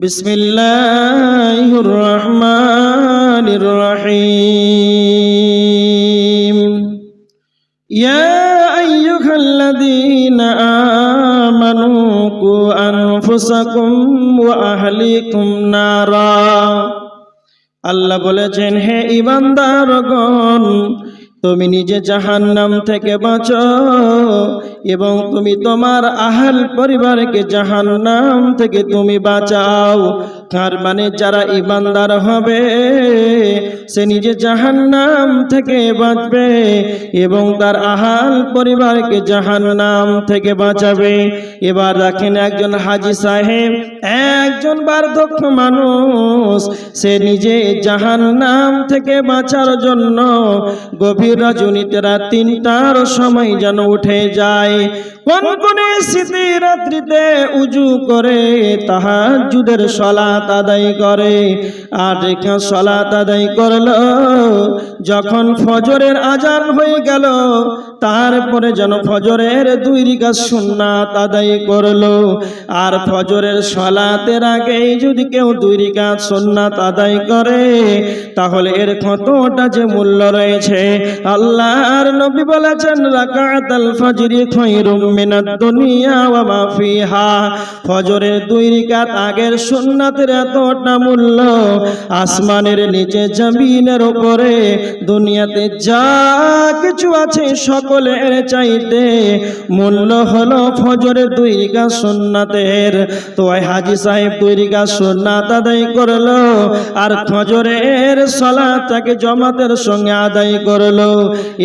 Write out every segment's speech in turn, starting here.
বিসমিল্লাহির রহমানির রহিম ইয়া আইয়ুহাল্লাযীনা আমানু কু আনফুসাকুম ওয়া আহলিকুম নারা। আল্লাহ বলেছেন, হে ইমানদারগণ তুমি নিজে জাহান্নাম থেকে বাঁচো এবং তুমি তোমার আহাল পরিবারকে জাহান্নাম থেকে তুমি বাঁচাও। তার মানে যারা ইমানদার হবে, সে নিজে জাহান্নাম থেকে বাঁচবে এবং তার আহাল পরিবারকে জাহান্নাম থেকে বাঁচাবে। এবার রাখেন একজন হাজি সাহেব, একজন বার্ধক্য মানুষ, সে নিজে জাহান্নাম থেকে বাঁচার জন্য গভীর রজনীতে তিনটার সময় যেন উঠে যায়। কোন কোন স্মৃতি রাত্রিতে উজু করে তাহা জুদের সলা তাদাই করে। আর রেখা সলাত আদায় করল, যখন ফজরের আজান হয়ে গেল তারপরে যেন ফজরের দুই রিকা সুন্নাত আদায় করল। আর ফজরের সলাতের আগেই যদি কেউ দুই রিকা সুন্নাত আদায় করে, তাহলে এর কতটা যে মূল্য রয়েছে। আল্লাহর নবী বলেছেন, রাকাতাল ফজরি খায়রুম মিনাদ দুনিয়া ওয়া মা ফিহা। ফজরের দুই রিকাত আগের সুন্নাতের এতটা মূল্য, আসমানের নিচে জমিনের উপরে দুনিয়াতে যা কিছু আছে সকলের চাইতে মূল্য হলো ফজরের দুই রিকা সুন্নাতের। তো হাজি সাহেব দুই রিকা সুন্নাত আদায় করল, আর ফজরের সলাতাকে জমাতের সঙ্গে আদায় করল।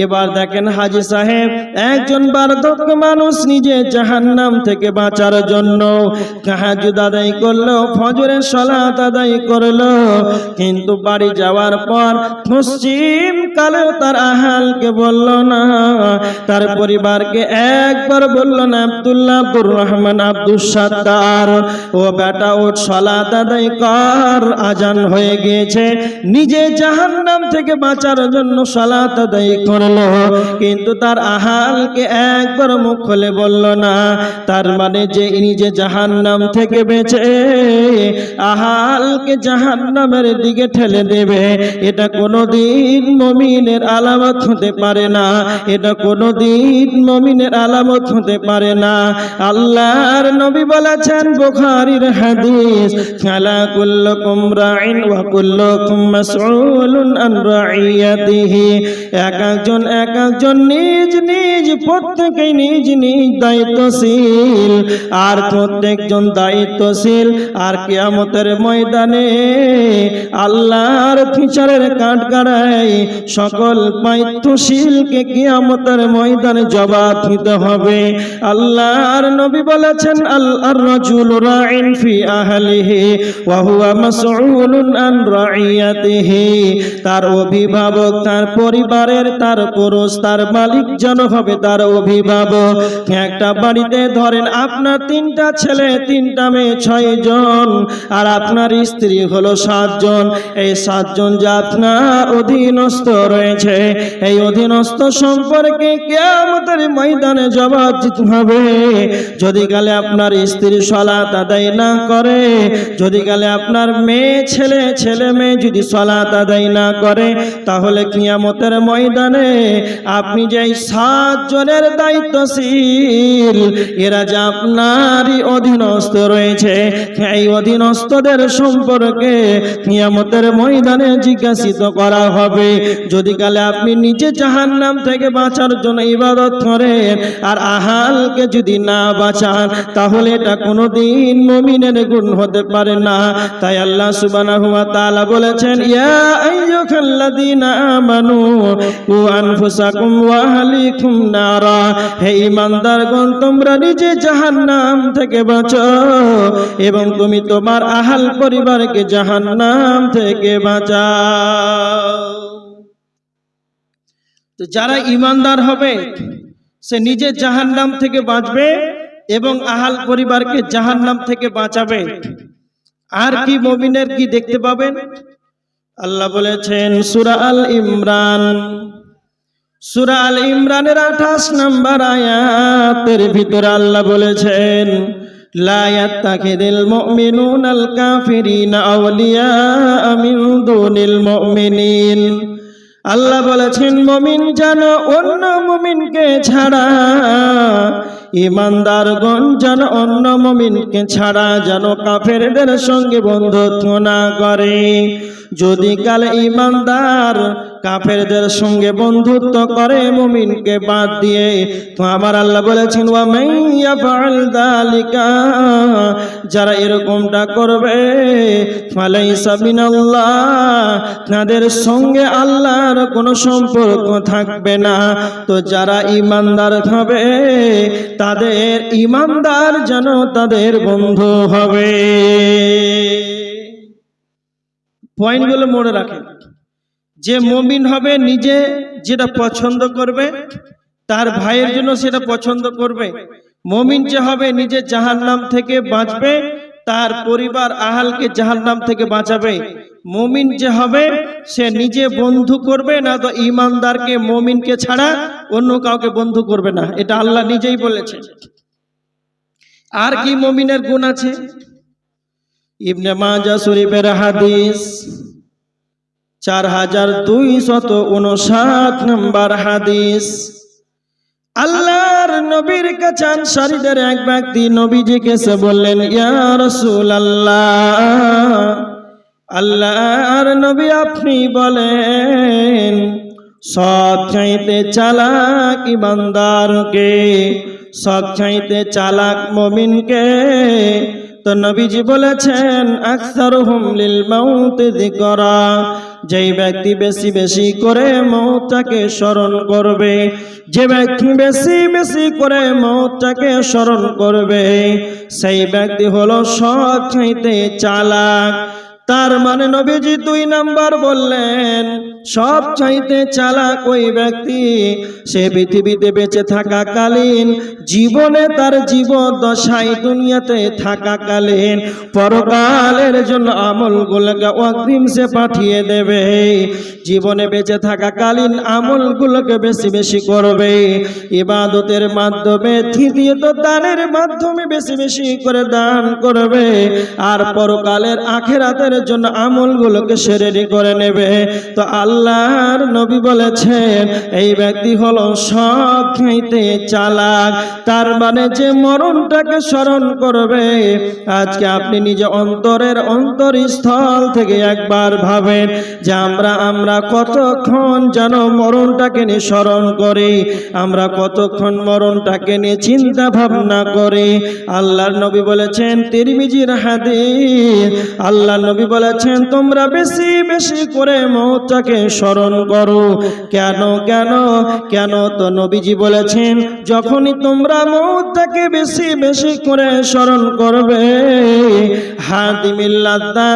এবার দেখেন হাজি সাহেব, একজন বার্ধক্য মানুষ নিজে জাহান্নাম থেকে বাঁচার জন্য তাহাজুদ আদায় করল, ফজরের সলাত আদায় করল। কিন্তু বাড়ি যাওয়ার পর পশ্চিম কালে তার আহালকে বলল না। তার পরিবারকে একবার বলল, না, আব্দুল্লাহ, আব্দুর রহমান আব্দুল সাত্তার। ও বেটা ও সলাত আদায় কর। আজান হয়ে গিয়েছে। নিজে জাহান্নাম থেকে বাঁচার জন্য সলাত আদায় করল। কিন্তু তার আহালকে একবার মুখ খুলে বলল, না, তার মানে যে নিজে জাহান্নাম থেকে বেঁচে, আহালকে জাহান্নামের দিকে ঠেলে দেবে। এটা কোনোদিন মমিনের আলামত হতে পারে না। এটা কোনোদিন মমিনের আলামত হতে পারে না। আল্লাহর নবী বলেছেন, বুখারীর হাদিস, খালা কুল্লুকুম রাইন ওয়া কুল্লুকুম মাসউলুন আন রাইয়াতিহি। এক একজন এক একজন নিজ নিজ, প্রত্যেকেই নিজ নিজ দায়িত্বশীল, আর প্রত্যেকজন দায়িত্বশীল। আর কিয়ামতের ময়দানে আল্লাহর ফিচারের কাঠ সকল দায়িত্বশীলকে কিয়ামতের ময়দানে জবাব দিতে হবে। আল্লাহর নবী বলেছেন আল্লাহর রাজুল রাইন ফি আহলিহি ওয়া হুয়া মাসউলুন আন রাইয়াতিহি তার অভিভাবক, তার পরিবারের, তার পুরুষ, তার মালিক যেন হবে তার অভিভাবক। একটা বাড়িতে ধরেন, আপনার তিনটা ছেলে, তিনটা মেয়ে, ছয় জন, আর আপনার স্ত্রী হলো সাতজন এই সাতজন যে আপনার অধীনস্থ রয়েছে, এই অধীনস্থ সম্পর্কে কেমতের ময়দানে জবাব দিতে হবে। যদি কালে আপনার স্ত্রী সলাত আদায় না করে, যদি কালে আপনার মেয়ে ছেলে ছেলে মেয়ে যদি সলাত আদায় না করে, তাহলে কিয়ামতের ময়দানে আপনি যে এই সাত জনের দায়িত্বশীল, এরা যে আপনারই অধীনস্থ রয়েছে এই অধীনস্থদের সম্পর্কে কিয়ামতের ময়দানে জিজ্ঞাসিত করা হবে। যদি কালে আপনি নিচে জাহান্নাম থেকে বাঁচার জন্য ইবাদত করেন। আর আহালকে যদি না বাঁচান, তাহলে এটা কোনোদিন মমিনের গুণ হতে পারে না। তাই আল্লাহ সুবহানাহু ওয়া তাআলা বলেছেন, ইয়া আনফুসাকুম নারা। হে তোমরা নিজে থেকে বাঁচো এবং তুমি তোমার আহাল পরিবারকে জাহান্নাম থেকে বাঁচাও। তো যারা ইমানদার হবে, সে নিজে জাহান নাম থেকে বাঁচবে এবং আহাল পরিবারকে জাহান নাম থেকে বাঁচাবে। আর কি মমিনের কি দেখতে পাবেন? আল্লাহ বলেছেন, সুরা আল ইমরান। সুরা আল ইমরানের আঠাশ নাম্বার আয়াতের ভিতরে আল্লাহ বলেছেন লায়াত্তাখিদিল মুমিনুনাল কাফিরিনা আল্লাহ বলেছেন, মমিন যেন অন্য মমিনকে ছাড়া, ইমানদারগণ যেন অন্য মমিনকে ছাড়া, যেন কাফেরদের সঙ্গে বন্ধুত্ব না করে। যদি কাল ইমানদার কাফেরদের সঙ্গে বন্ধুত্ব করে, মুমিনকে বাদ দিয়ে, তো আমার আল্লাহ বলেছেন ওয়া মাইয়া ফাআল যারা এরকমটা করবে, ফালাইসা মিনাল্লাহ, তাদের সঙ্গে আল্লাহর কোনো সম্পর্ক থাকবে না। তো যারা ইমানদার হবে, তাদের ইমানদার যেন তাদের বন্ধু হবে। পয়েন্টগুলো মনে রাখেন যে মমিন হবে নিজে যেটা পছন্দ করবে, তার ভাইয়ের জন্য সেটা পছন্দ করবে। মমিন যে হবে নিজে জাহান্নাম থেকে বাঁচবে, তার পরিবার আহালকে জাহান্নাম থেকে বাঁচাবে। মমিন যে হবে, সে নিজে বন্ধু করবে, না তো ইমানদারকে মমিনকে ছাড়া অন্য কাউকে বন্ধু করবে না। এটা আল্লাহ নিজেই বলেছে আর কি মমিনের গুণ আছে? ইবনে মাজা শরীফের হাদিস, চার হাজার দুই শত উনষাট নম্বর হাদিস। আল্লাহর নবীর কাছে আনসারীদের এক ব্যক্তি নবীজিকে সে বললেন, ইয়া রসুল আল্লাহ আল্লাহর নবী আপনি বলেন, সব চাইতে চালাক ইমানদারকে, সব চাইতে চালাক মমিনকে তো নবীজি বলেছেন আকসার হুমলিল মাউত করা যেই ব্যক্তি বেশি বেশি করে মৌটাকে স্মরণ করবে, যে ব্যক্তি বেশি বেশি করে মৌটাকে স্মরণ করবে, সেই ব্যক্তি হলো সব চাইতে চালাক। তার মানে নবীজি দুই নাম্বার বললেন, সব চাইতে চালাক ওই ব্যক্তি, সে পৃথিবীতে বেঁচে থাকাকালীন, জীবনে তার জীবন দশাই দুনিয়াতে থাকাকালীন, পরকালের জন্য আমলগুলোকে অগ্রিম সে পাঠিয়ে দেবে। জীবনে বেঁচে থাকাকালীন আমলগুলোকে বেশি বেশি করবে। ইবাদতের মাধ্যমে তৃতীয়ত দানের মাধ্যমে বেশি বেশি করে দান করবে। আর পরকালের আখেরাতের জন্য আমলগুলোকে সেরে করে নেবে। তো আল্লাহর নবী বলেছেন, এই ব্যক্তি হলো সব খাইতে চালাক। তার মানে যে মরণটাকে স্মরণ করবে, আজকে আপনি নিজে অন্তরের অন্তরস্থল থেকে একবার ভাবেন যে আমরা আমরা কতক্ষণ যেন মরণটাকে নিয়ে স্মরণ করি, আমরা কতক্ষণ মরণটাকে নিয়ে চিন্তা ভাবনা করি। আল্লাহর নবী বলেছেন, তিরমিজির হাদিস আল্লাহ নবী বলেছেন, তোমরা বেশি বেশি করে মৌতটাকে স্মরণ করো কেন কেন কেন তো নবীজি বলেছেন, যখনই তোমরা মৌতটাকে বেশি বেশি করে স্মরণ করবে হাদিমিল্লাদা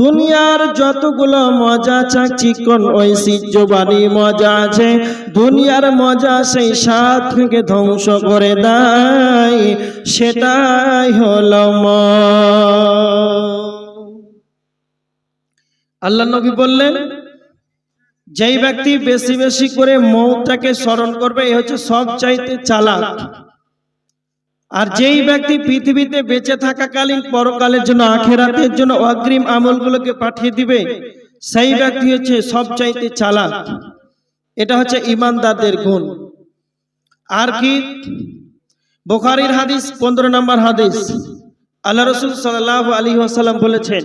দুনিয়ার যতগুলো মজা চাকচিকন ঐতিহ্যবাণী মজা আছে, দুনিয়ার মজা সেই সাত থেকে ধ্বংস করে দেয়, সেটাই হলো মৌত। আল্লাহ নবী বললেন, যেই ব্যক্তি বেশি বেশি করে মৌটাকে স্মরণ করবে, এ হচ্ছে সব চাইতে চালাক। আর যেই ব্যক্তি পৃথিবীতে বেঁচে থাকাকালীন পরকালের জন্য, আখেরাতের জন্য অগ্রিম আমলগুলোকে পাঠিয়ে দিবে, সেই ব্যক্তি হচ্ছে সব চাইতে চালাক। এটা হচ্ছে ইমানদারদের গুণ। আর কি? বুখারীর হাদিস, পনেরো নম্বর হাদিস। আল্লাহ রসুল সাল্লাহ আলী আসাল্লাম বলেছেন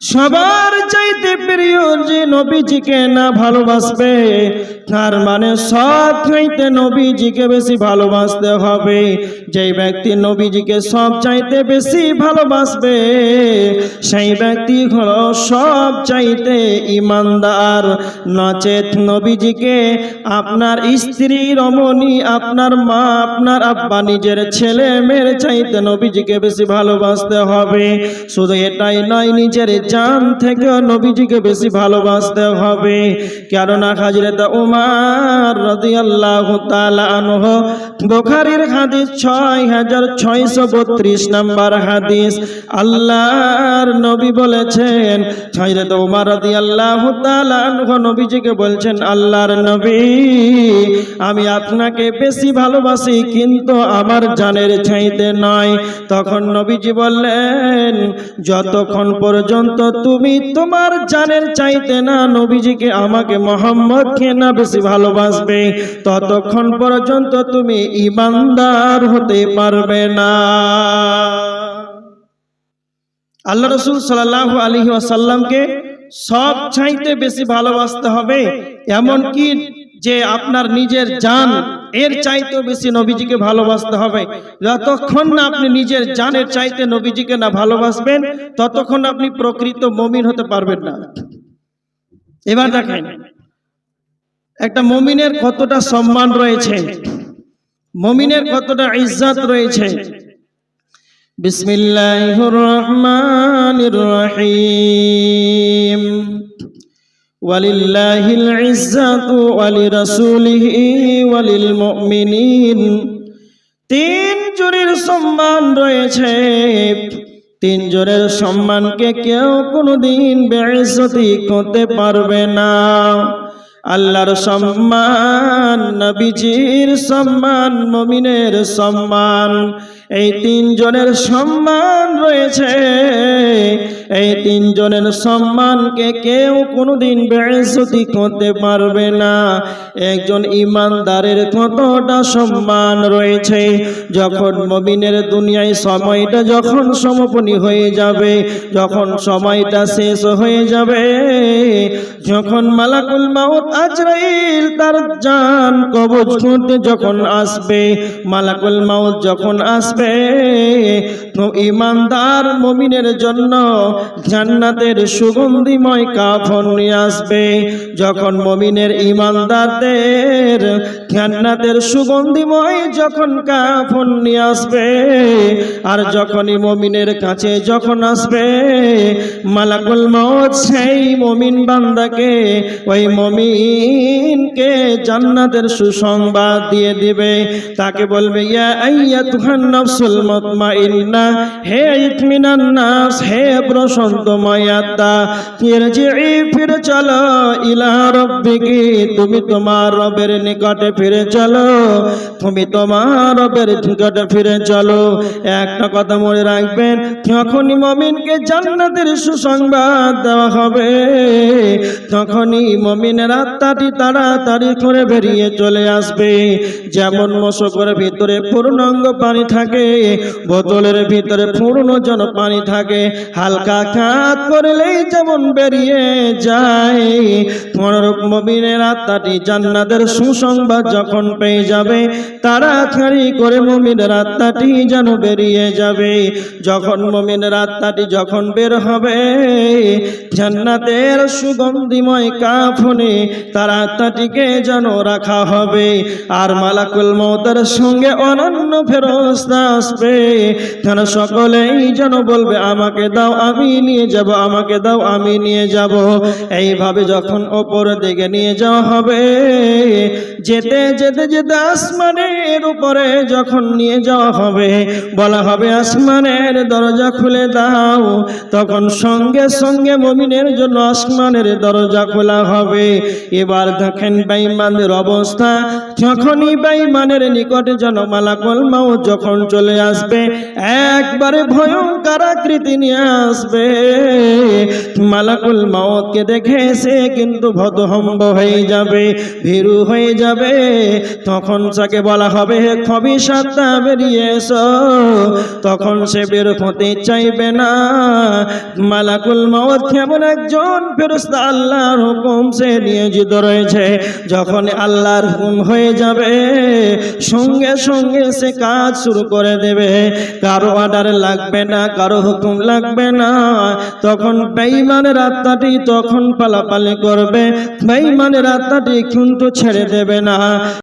সবার চাইতে প্রিয় যে নবীজিকে না ভালোবাসবে তার মানে সব চাইতে নবীজিকে বেশি ভালোবাসতে হবে। যেই ব্যক্তি নবীজিকে সব চাইতে বেশি ভালোবাসবে সেই ব্যক্তি হল সব চাইতে ইমানদার নচেত নবীজিকে আপনার স্ত্রী রমণী আপনার মা আপনার আব্বা নিজের ছেলে মেয়ের চাইতে নবীজিকে বেশি ভালোবাসতে হবে। শুধু এটাই নয় নিজের জান থেকে নবীজিকে বেশি ভালোবাসতে হবে। কেননা হাজরত উমার রাদিয়াল্লাহু আনহু বুখারীর হাদিস ছয় হাজার ছয়শো বত্রিশ নম্বর হাদিস। আল্লাহর নবী বলেছেন হযরত উমর রাদিয়াল্লাহু তাআলা আনহু নবীজিকে বলছেন, আল্লাহর নবী, আমি আপনাকে বেশি ভালোবাসি, কিন্তু আমার জানের চাইতে নয়। তখন নবীজি বললেন, যতক্ষণ পর্যন্ত তুমি তোমার জানের চাইতে না, নবীজিকে আমাকে মোহাম্মদকে না বেশি ভালোবাসবে। ততক্ষণ পর্যন্ত তুমি ইমানদার হতে পারবে না। আল্লাহ রসুল সাল্লাহ আলী আসাল্লামকে সব চাইতে বেশি ভালোবাসতে হবে এমন কি যে আপনার নিজের জান এর চাইতেও বেশি নবীজিকে ভালোবাসতে হবে। যতক্ষণ না আপনি নিজের জানের চাইতে নবীজিকে না ভালোবাসবেন, ততক্ষণ আপনি প্রকৃত মমিন হতে পারবেন না। এবার দেখেন, একটা মমিনের কতটা সম্মান রয়েছে, মমিনের কতটা ইজ্জত রয়েছে। বিসমিল্লাহির রহমানির রহিম। ولله العزة ولرسوله وللمؤمنين তিন জনের সম্মান রয়েছে তিন জনের সম্মানকে কেউ কোনোদিন বেইজ্জতি করতে পারবে না আল্লাহর সম্মান, নবীজির সম্মান, মমিনের সম্মান। এই তিনজনের সম্মান রয়েছে। এই তিনজনের সম্মানকে কেউ কোনোদিন বেড়েসতি করতে পারবে না। একজন ইমানদারের কতটা সম্মান রয়েছে। যখন মমিনের দুনিয়ায় সময়টা যখন সমাপনী হয়ে যাবে, যখন সময়টা শেষ হয়ে যাবে, যখন মালাকুল মাউত আজরাইল তার জান কবজ করতে যখন আসবে, মালাকুল মাউত যখন আসবে ইমানদার মমিনের জন্য জান্নাতের সুগন্ধিময় কাফন নিয়ে আসবে। যখন মমিনের ইমানদারদের জান্নাতের সুগন্ধিময় যখন কাফন নিয়ে আসবে, আর যখনই মমিনের কাছে যখন আসবে, মালাকুল মত সেই মমিন বান্দাকে ওই তুমি মমিনকে জান্নাতের সুসংবাদ দিয়ে দিবে। তাকে বলবে, ইয়া আইয়া তুহান হে ইতমিনান নাস, হে ফিরে চলো ইলা রব্বিকি, তুমি তোমার রবের নিকটে ফিরে চলো, তুমি তোমার রবের নিকটে ফিরে চলো। একটা কথা মনে রাখবেন, যখনই মমিনকে জান্নাতের সুসংবাদ দেওয়া হবে, তখনই মমিনের আত্মাটি তাড়াতাড়ি করে বেরিয়ে চলে আসবে। যেমন মশকের ভিতরে পূর্ণাঙ্গ পানি থাকে, বোতলের ভিতরে পূর্ণ জন পানি থাকে। হালকা কাত করলেই যেমন বেরিয়ে যায়। মনোরূপ মমিনের আত্মাটি জান্নাতের সুসংবাদ যখন পেয়ে যাবে, তাড়াতাড়ি করে মমিনের আত্মাটি যেন বেরিয়ে যাবে। যখন মমিনের আত্মাটি যখন বের হবে, জান্নাতের সুগন্ধিময় কাফনে তার আত্মাটিকে যেন রাখা হবে। আর মালাকুল মৌতের সঙ্গে অনন্য ফেরস্তা আসবে। যেন সকলেই যেন বলবে, আমাকে দাও, আমি নিয়ে যাব, আমাকে দাও, আমি নিয়ে যাব। এইভাবে যখন ওপর দিকে নিয়ে যাওয়া হবে, যেতে যেতে যেতে আসমানের উপরে যখন নিয়ে যাওয়া হবে, বলা হবে, আসমানের দরজা খুলে দাও। তখন সঙ্গে সঙ্গে মমিনের জন্য আসমানের দরজা খোলা হবে। এবার দেখেন বেঈমানদের অবস্থা, যখনই বেঈমানের নিকটে যেন মালাকুল মাউত যখন চলে আসবে, একবারে ভয়ঙ্কর আকৃতি নিয়ে আসবে। মালাকুল মাউতকে দেখে সে কিন্তু ভদহম্ব হয়ে যাবে, ভীরু হয়ে যাবে। তখন তাকে বলা হবে খবি সাতটা, বেরিয়ে তখন সে বের হতে চাইবে না। মালাকুল মাউত কেমন একজন ফেরস্তা আল্লাহর হুকুম সে নিয়োজিত রয়েছে। যখন আল্লাহর হুম হয়ে যাবে, সঙ্গে সঙ্গে সে কাজ শুরু করে দেবে। কারও অর্ডার লাগবে না, কারও হুকুম লাগবে না। তখন বেঈমানের আত্মাটি তখন পালাপালি করবে বেঈমানের আত্মাটি কিন্তু ছেড়ে দেবে না।